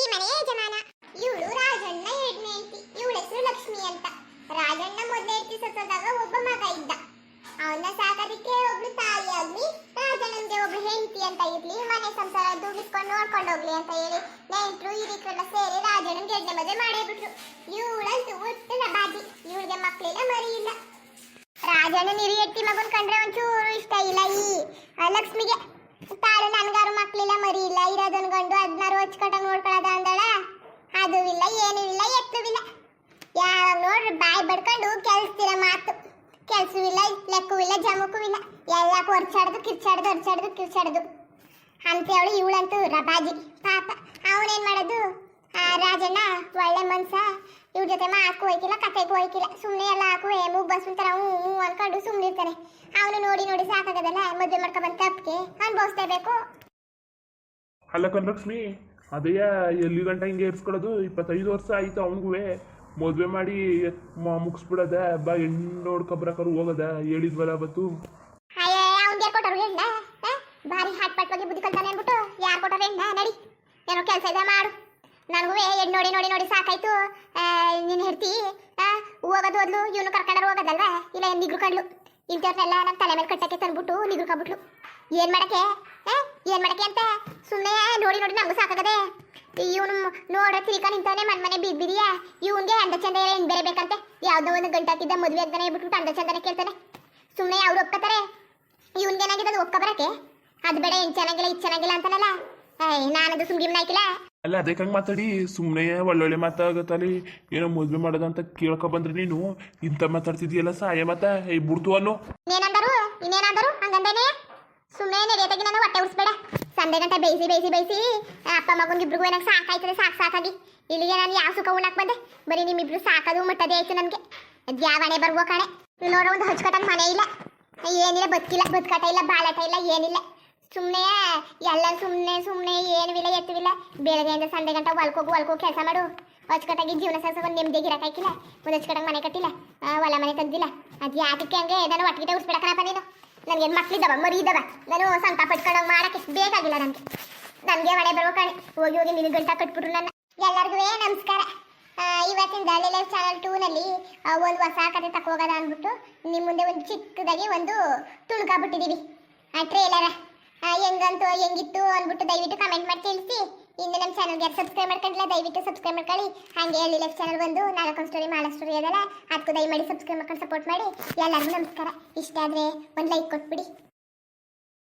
ಈ ಮನೆಯ ಯಜಮಾನ ಇವಳು ರಾಜಣ್ಣ ಎರಡನೇ ಹೆಂಡತಿ, ಇವಳ ಹೆಸರು ಲಕ್ಷ್ಮಿ ಅಂತ. ರಾಜಣ್ಣ ಮೊದಲೇ ಹೆಂಡತಿ ಸತ್ತೋದಾಗ ಒಬ್ಬ ಮಗ ಇದ್ದ. ಅವನ್ನ ಸಾಕೋದಿಕ್ಕೆ ಒಬ್ಳು ತಾಯಿ ಆಗ್ಲಿ, ರಾಜಣ್ಣಂಗೆ ಒಬ್ಳು ಹೆಂಡತಿ ಅಂತ ಇರ್ಲಿ, ಮನೆ ಸಂಸಾರ ದುಡಿಸ್ಕೊಂಡು ನೋಡ್ಕೊಂಡು ಹೋಗ್ಲಿ ಅಂತ ಹೇಳಿ ನೆಂಟ್ರು ಹಿರಿಕರೆಲ್ಲ ಸೇರಿ ರಾಜಣ್ಣನ್ಗೆ ಎರಡನೇ ಮದುವೆ ಮಾಡಿಬಿಟ್ರು. ಇವಳಂತೂ ಒಟ್ಟು ಬಾಜಿ, ಇವಳಿಗೆ ಮಕ್ಕಳಿಲ್ಲ ಮರಿ ಇಲ್ಲ ರಾಜಣ್ಣನ ಹಿರಿಯ ಹೆಂಡತಿ ಮಗನ್ ಕಂಡ್ರೆ ಒಂಚೂರು ಇಷ್ಟ ಇಲ್ಲ ಈ ಲಕ್ಷ್ಮಿಗೆ. ತಾಳು ನನ್ಗಾರು ಮಕ್ಳಿಲ್ಲ ಮರಿ ಇಲ್ಲ ಇರೋದನ್ ಗಂಡು ಹದಿನಾರು ಹಚ್ಕಟ್ಟಂಗ್ ನೋಡ್ಕೊಳ್ಳೋದ ಅಂದಳ? ಅದು ಇಲ್ಲ, ಏನೂ ಇಲ್ಲ ಎತ್ತುವಿಲ್ಲ ಯಾವಾಗ ನೋಡ್ರಿ, ಬಾಯಿ ಬಡ್ಕೊಂಡು ಕೆಲ್ಸ್ತಿರ ಮಾತು. ಕೆಲ್ಸವಿಲ್ಲ ಲೆಕ್ಕವಿಲ್ಲ ಜಮುಕುವಿಲ್ಲ ಎಲ್ಲ ಹೊರ್ಚಾಡ್ದು ಕಿರ್ಚಾಡ್ದು ಹೊರ್ಚಾಡ್ದು, ಕಿರ್ಚಾಡ್ದು. ಅಂತೇವಳು ಇವಳಂತೂ ರಬಾಜಿ ಪಾಪ. ಅವನೇನ್ ಮಾಡೋದು? ಆ ರಾಜಣ್ಣ, ಒಳ್ಳೆ ಮನ್ಸ. ಇವ್ರ ಜೊತೆ ಮಾಕು ಹೋಯ್ಕಿಲ್ಲ ಕತೆಗೂ ಹೋಯ್ಕಿಲ್ಲ ಸುಮ್ಮನೆ ಎಲ್ಲ ಹಾಕು ಏ ಬಸ್ವಂತರ ಹ್ಞೂ ಹ್ಞೂ ಅನ್ಕೊಂಡು ಸುಮ್ಮನೆ ಇರ್ತಾರೆ ಅವನು ನೋಡಿ ನೋಡಿ ಸಾಕಾಗದಲ್ಲ ಮದುವೆ ಮಾಡ್ಕೊಬಂದು ತಪ್ಪಿಗೆ. ಅನುಭವಿಸ್ಲೇಬೇಕು ಅಲ್ಲ ಕನ್ಲಕ್ಷ್ಮಿ ಅದಯ್ಯ ಎಲ್ಲಿ ಗಂಟ ಹಿಂಗೆ ಇರ್ಸ್ಕೊಳ್ಳೋದು ಇಪ್ಪತ್ತೈದು ವರ್ಷ ಆಯ್ತು ಅವನಿಗೂ ಮದುವೆ ಮಾಡಿ ಮುಗಿಸ್ಬಿಡದ ಬಾ ಹೆಣ್ಣು ನೋಡ್ಕೊಬ್ರಕರು ಹೋಗದ ಹೇಳಿದ್ವಲ್ಲ ಬತ್ತು? ಭಾರಿ ಹಾಟ್ ಪಟ್ ಬಗ್ಗೆ ಬುದ್ಧಿ ಕಲ್ತಾನೆ ಅನ್ಬಿಟ್ಟು ಯಾರು ಕೊಟ್ಟರು ನಡಿ ಏನೋ ಕೆಲಸ ಇದೆ ಮಾಡು. ನನಗೂ ಎಡ್ ನೋಡಿ ನೋಡಿ ನೋಡಿ ಸಾಕಾಯ್ತು. ನೀನು ಹೆಡ್ತಿ ಹೋಗೋದು ಹೋದ್ಲು, ಇವನು ಕರ್ಕೊಂಡ್ರೆ ಹೋಗೋದಲ್ವಾ? ಇಲ್ಲ ನಿಗ್ರು ಕಂಡ್ಲು ಇಂಥವ್ರನ್ನೆಲ್ಲ ನಮ್ಮ ತಲೆ ಮೇಲೆ ಕಟ್ಟಕ್ಕೆ ತಂದ್ಬಿಟ್ಟು ನಿಗ್ರು ಕಬಿಟ್ಲು ಏನ್ ಮಾಡಕ್ಕೆ? ಏನು ಮಾಡಕ್ಕೆ ಅಂತ? ಸುಮ್ಮನೆ ನೋಡಿ ನೋಡಿ ನಮಗೂ ಸಾಕಾಗದೆ. ಇವನು ನೋಡೋ ತಿರ್ಕ ನಿಂತಾನೆ ಮನ್ ಮನೆ ಬಿದ್ದಿದೆಯಾ ಇವನಿಗೆ ಇವನ್ಗೆ ಅಂದ ಚಂದ ಹೆಂಗೆ ಬೇರೆ ಬೇಕಂತೆ? ಯಾವ್ದೋ ಒಂದು ಗಂಟಾಕಿದ್ದ ಮದುವೆ ಆಗ್ದಾನೆ ಬಿಟ್ಬಿಟ್ಟು ಅಂದ ಚಂದನೆ ಕೇಳ್ತಾನೆ. ಸುಮ್ಮನೆ ಅವ್ರು ಒಪ್ಕೋತಾರೆ. ಇವನ್ಗೇನಾಗಿದೆ ಅದು ಒಪ್ಕೊ ಬರಕ್ಕೆ? ಅದು ಬೇಡ ಏನು ಚೆನ್ನಾಗಿಲ್ಲ, ಇದು ಚೆನ್ನಾಗಿಲ್ಲ ಅಂತಾನಲ್ಲ. ನಾನದು ಸುಮ್ಗಿಮ್ನ ಅಲ್ಲ ಅದಕ್ಕೆ ಹಂಗೆ ಮಾತಾಡಿ ಸುಮ್ಮನೆ ಒಳ್ಳೊಳ್ಳೆ ಮಾತಾಗತ್ತಲ್ಲಿ, ಏನೋ ಮದುವೆ ಮಾಡೋದು ಅಂತ ಕೇಳ್ಕೊ ಬಂದ್ರೆ ನೀನು? ಇಂಥ ಮಾತಾಡ್ತಿದ್ಯಲ್ಲ ಸಾಯ ಮಾತ? ಏ ಬಿಡ್ತು ಅನ್ನೋ. ಇನ್ನೇನಂದರು? ಇನ್ನೇನಂದರು? ಹಂಗಂದೇನೆ? ಸುಮ್ಮನೆ ನಡೆಯತಾಗಿ ನಾನು ಹೊಟ್ಟೆ ಉಡಿಸ್ಬೇಡ ಸಂಡೆ ಗಂಟೆ ಬೇಯಿಸಿ ಬೇಯಿಸಿ ಬೇಯಿಸಿ, ಅಪ್ಪ ಮಗನಿಗೆ ಇಬ್ರಿಗೂ ಏನಕ್ಕೆ ಸಾಕಾಯ್ತದೆ, ಸಾಕು ಸಾಕಾಗಿ. ಇಲ್ಲಿಗೆ ನಾನು ಯಾವ ಸುಖ ಉಣ್ಣಕ್ಕೆ ಬಂದೆ? ಬರೀ ನಿಮ್ಮಿಬ್ರು ಸಾಕದು, ಮಟ್ಟದೇ ಆಯ್ತು ನನಗೆ. ಅದು ಯಾವ ಹಣೆ ಬರ್ಬೋ ಕಣೆ. ನೋಡೋ ಒಂದು ಹಚ್ಕಟ್ಟಂಗೆ ಮನೆ ಇಲ್ಲ. ಏನಿಲ್ಲ, ಬದುಕಿಲ್ಲ, ಬದುಕಾಟ ಇಲ್ಲ, ಬಾಳಾಟ ಇಲ್ಲ, ಏನಿಲ್ಲ. ಸುಮ್ಮನೆ ಎಲ್ಲ ಸುಮ್ಮನೆ ಸುಮ್ಮನೆ ವಿಲ ಇಲ್ಲ ಎತ್ತುವಿಲ್ಲ. ಬೆಳಗ್ಗೆಯಿಂದ ಸಂಡೆ ಗಂಟ ಹೊಲ್ಕೋಗು ಹೊಲ್ಕೋಗಿ ಕೆಲಸ ಮಾಡು. ಅಚ್ಚುಕಟ್ಟಾಗಿ ಜೀವನ ಸಾಗಿಸೋ ಒಂದು ಗಿರಕ್ಕೆ ಹಾಕಿಲ್ಲ. ಒಂದು ಅಚ್ಚುಕಟ್ಟಾಗಿ ಮನೆ ಕಟ್ಟಿಲ್ಲ. ಆ, ಹೊಲ ಮನೆ ತಂದಿಲ್ಲ. ಅದು ಯಾತಕ್ಕೆ ಹಂಗೆ? ನಾನು ಒಟ್ಟಿಗೆ ಉಡ್ಸ್ಬಿಡಕನಪ್ಪ ನೀನು. ನನಗೆ ಮಕ್ಳಿದ್ದಾವ ಮರಿ ಇದ್ದಾವ ನಾನು ಸಂತ ಪಟ್ಕೊಂಡೋಗಿ ಮಾಡಕ್ಕೆ ಬೇಕಾಗಿಲ್ಲ ನನಗೆ. ನನಗೆ ಮನೆ ಬರೋ ಕಣೆ. ಹೋಗಿ ಹೋಗಿ ನಿನಗೆ ಗಂಟ ಕಟ್ಬಿಟ್ರು ನನ್ನ. ಎಲ್ಲರಿಗೂ ನಮಸ್ಕಾರ. ಆ, ಇವತ್ತಿನ ದಲ್ಲಿ ಲೈಫ್ ಚಾನಲ್ ಟೂನಲ್ಲಿ ಒಂದು ಹೊಸ ಕತೆ ತಕೋಗೋದ ಅಂದ್ಬಿಟ್ಟು ನಿಮ್ಮ ಮುಂದೆ ಒಂದು ಚಿಕ್ಕದಾಗಿ ಒಂದು ತುಳ್ಕಾಬಿಟ್ಟಿದ್ದೀವಿ ಟ್ರೇಲರ ಹೆಂಗಂತು, ಹೆಂಗಿತ್ತು ಅಂದ್ಬಿಟ್ಟು ದಯವಿಟ್ಟು ಕಮೆಂಟ್ ಮಾಡಿ ತಿಳಿಸಿ. ಇನ್ನು ನಮ್ಮ ಚಾನಲ್ಗೆ ಸಬ್ಸ್ಕ್ರೈಬ್ ಮಾಡ್ಕೊಂಡಿಲ್ಲ, ದಯವಿಟ್ಟು ಸಬ್ಸ್ಕ್ರೈಬ್ ಮಾಡ್ಕೊಳ್ಳಿ. ಹಾಗೆ ಹೇಳಿ ಲೈಫ್ ಚಾನಲ್ ಬಂದು ನಾಲ್ಕು ಸ್ಟೋರಿ ಮಾಲ ಸ್ಟೋರಿ ಅದಲ್ಲ. ಅದಕ್ಕೂ ದಯಮಾಡಿ ಸಬ್ಸ್ಕ್ರೈಬ್ ಮಾಡ್ಕೊಂಡು ಸಪೋರ್ಟ್ ಮಾಡಿ. ಎಲ್ಲರಿಗೂ ನಮಸ್ಕಾರ. ಇಷ್ಟ ಆದರೆ ಒಂದು ಲೈಕ್ ಕೊಟ್ಬಿಡಿ.